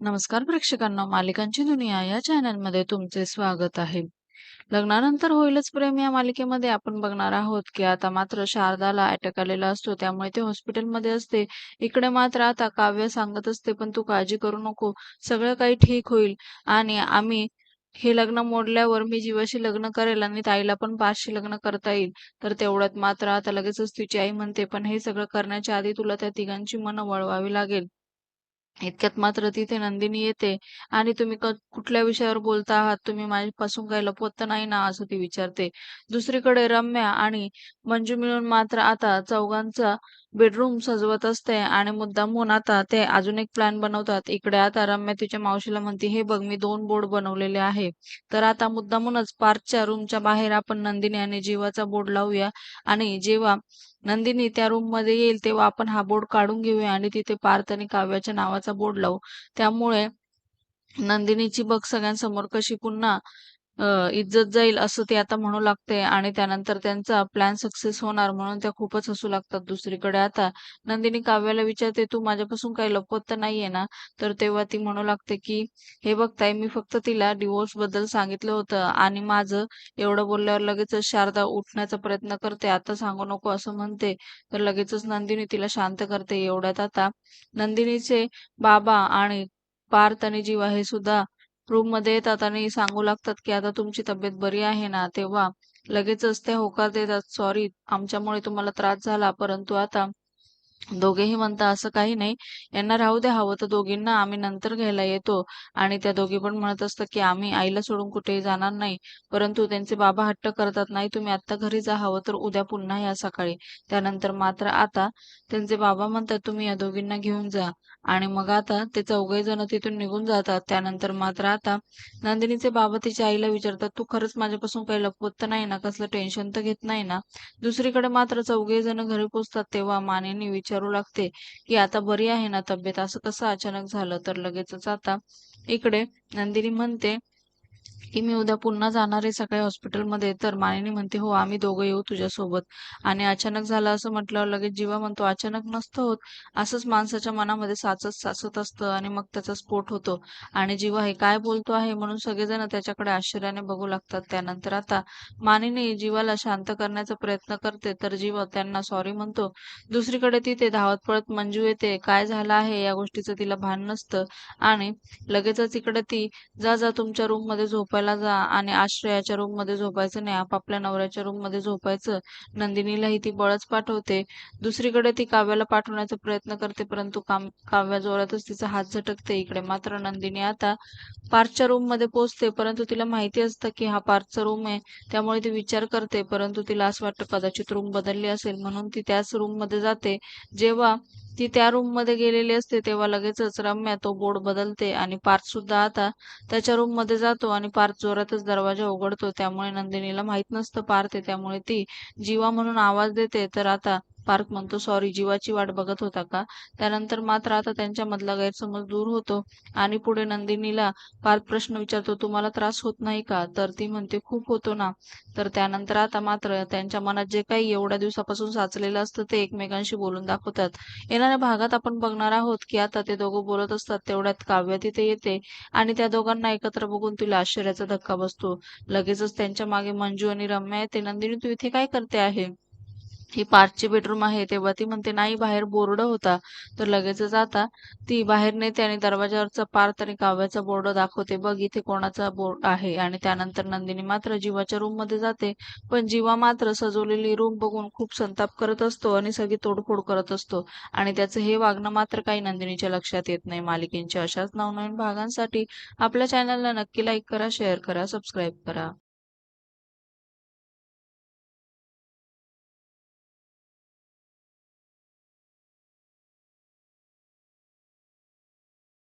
नमस्कार प्रेक्षकांना मालिकांची दुनिया या चॅनलमध्ये तुमचे स्वागत आहे. लग्नानंतर होईलच प्रेम या मालिकेमध्ये. आपण बघणार आहोत की आता मात्र शारदाला अटॅक आलेला असतो. त्यामुळे ते हॉस्पिटलमध्ये असते. इकडे मात्र आता काव्य सांगत असते पण तू काळजी करू नको. सगळं काही ठीक होईल. आणि आम्ही हे लग्न मोडल्यावर मी जीवाशी लग्न करेल आणि ताईला पण पाचशी लग्न करता येईल. तर तेवढ्यात मात्र आता लगेचच तिची आई म्हणते पण हे सगळं करण्याच्या आधी तुला त्या तिघांची मनं वळवावी लागेल. इतक्यात मात्र तिथे नंदिनी येते आणि तुम्ही कुठल्या विषयावर बोलता आहात? तुम्ही माझ्यापासून काही लपवत नाही ना? असं ती विचारते. दुसरीकडे रम्या आणि मंजू मिळून मात्र आता चौघांचा बेडरूम सजवत असते आणि मुद्दामून आता ते अजून एक प्लॅन बनवतात. इकडे आता रम्या तिच्या मावशीला म्हणते, "हे बघ मी दोन बोर्ड बनवलेले आहे. तर आता मुद्दामूनच पार्कच्या रूमच्या बाहेर आपण नंदिनी आणि जीवाचा बोर्ड लावूया आणि जेव्हा नंदिनी त्या रूममध्ये येईल तेव्हा आपण हा बोर्ड काढून घेऊया आणि तिथे पार्थ आणि काव्याच्या नावाचा बोर्ड लावू. त्यामुळे नंदिनीची बघ सगळ्यांसमोर कशी पुन्हा इज्जत जाईल असं ते आता म्हणू लागते आणि त्यानंतर त्यांचा प्लॅन सक्सेस होणार म्हणून त्या खूपच हसू लागतात. दुसरीकडे आता नंदिनी काव्याला विचारते, "तू माझ्यापासून काही लपवत तर नाहीये ना?" तर तेव्हा ती म्हणू लागते, की "हे बघताय मी फक्त तिला डिव्होर्सबद्दल सांगितलं होतं आणि माझं एवढं बोलल्यावर लगेचच शारदा उठण्याचा प्रयत्न करते. आता सांगू नको असं म्हणते. तर लगेचच नंदिनी तिला शांत करते. एवढ्यात आता नंदिनीचे बाबा आणि पार्थ आणि जीवा हे सुद्धा रूममध्ये येतात आणि सांगू लागतात, की "आता तुमची तब्येत बरी आहे ना?" तेव्हा लगेचच ते होकार देतात, "सॉरी, आमच्यामुळे तुम्हाला त्रास झाला, परंतु आता दोघेही म्हणतात असं काही नाही. यांना राहू द्या हवं तर दोघींना आम्ही नंतर घ्यायला येतो आणि त्या दोघी पण म्हणत असतात, की आम्ही आईला सोडून कुठेही जाणार नाही. परंतु त्यांचे बाबा हट्ट करतात, नाही तुम्ही आत्ता घरी जा हवं तर उद्या पुन्हा या सकाळी. त्यानंतर मात्र आता त्यांचे बाबा म्हणतात तुम्ही या दोघींना घेऊन जा आणि मग आता ते चौघे जण तिथून निघून जातात. त्यानंतर मात्र आता नंदिनीचे बाबा तिच्या आईला विचारतात, तू खरंच माझ्यापासून काही लपवत तर नाही ना? कसलं टेन्शन तर घेत नाही ना? दुसरीकडे मात्र चौघे जण घरी पोचतात तेव्हा मानेनी विचार विचारू लागते की आता बरी आहे ना तब्येत? असं कसं अचानक झालं? तर लगेचच आता इकडे नंदिनी म्हणते की मी उद्या पुन्हा जाणार आहे सकाळी हॉस्पिटलमध्ये. तर मानिनी म्हणते हो आम्ही दोघं येऊ तुझ्यासोबत. आणि अचानक झालं असं म्हटल्यावर लगेच जीवा म्हणतो अचानक नसतं होत. असंच माणसाच्या मनामध्ये साचत साचत असतं आणि मग त्याचा स्फोट होतो. आणि जीवा हे काय बोलतो आहे म्हणून सगळेजण त्याच्याकडे आश्चर्याने बघू लागतात. त्यानंतर आता मानिनी जीवाला शांत करण्याचा प्रयत्न करते तर जीवा त्यांना सॉरी म्हणतो. दुसरीकडे तिथे धावत पळत मंजू येते. काय झालं आहे? या गोष्टीचं तिला भान नसतं. आणि लगेचच इकडे ती जा जा तुमच्या रूममध्ये झोपायला जा आणि आश्रयाच्या रूममध्ये झोपायचं नाही. आपापल्या नवऱ्याच्या रूममध्ये झोपायचं. नंदिनीलाही ती बळच पाठवते. दुसरीकडे ती काव्याला पाठवण्याचा प्रयत्न करते परंतु काम काव्या जोरातच तिचा हात झटकते इकडे. मात्र नंदिनी आता पार्थच्या रूममध्ये पोहोचते परंतु तिला माहिती असतं की हा पार्थचा रूम आहे त्यामुळे ती विचार करते परंतु तिला असं वाटतं कदाचित रूम बदलली असेल. म्हणून ती त्याच रूममध्ये जाते. जेव्हा ती त्या रूममध्ये गेलेली असते तेव्हा लगेचच रम्या तो बोर्ड बदलते आणि पार्थ सुद्धा आता त्याच्या रूममध्ये जातो आणि पार्थ जोरातच दरवाजा उघडतो. त्यामुळे नंदिनीला माहीत नसतं पार्थ आहे त्यामुळे ती जीवा म्हणून आवाज देते. तर आता पार्क म्हणतो. सॉरी जीवाची वाट बघत होता का? त्यानंतर मात्र आता त्यांच्या मधला गैरसमज दूर होतो. आणि पुढे नंदिनीला पार्थ प्रश्न विचारतो तुम्हाला त्रास होत नाही का? तर ती म्हणते खूप होतो ना. तर त्यानंतर आता मात्र त्यांच्या मनात जे काही एवढ्या दिवसापासून साचलेलं असतं ते एकमेकांशी बोलून दाखवतात. येणाऱ्या भागात आपण बघणार आहोत की आता ते दोघं बोलत असतात तेवढ्यात काव्य तिथे येते आणि त्या दोघांना एकत्र बघून तिला आश्चर्याचा धक्का बसतो. लगेचच त्यांच्या मागे मंजू आणि रम्या येते. नंदिनी तू इथे काय करते आहे? ही पार्थची बेडरूम आहे तेव्हा ती म्हणते नाही बाहेर बोर्ड होता. तर लगेचच आता ती बाहेर नेते आणि दरवाजावरचा पार्थ आणि काव्याचा बोर्ड दाखवते. बघ इथे कोणाचा बोर्ड आहे. आणि त्यानंतर नंदिनी मात्र जीवाच्या रूममध्ये जाते. पण जीवा मात्र सजवलेली रूम बघून खूप संताप करत असतो आणि सगळी तोडफोड करत असतो. आणि त्याचं हे वागणं मात्र काही नंदिनीच्या लक्षात येत नाही. मालिकेंच्या अशाच नवनवीन भागांसाठी आपल्या चॅनलला नक्की लाईक करा शेअर करा सबस्क्राईब करा.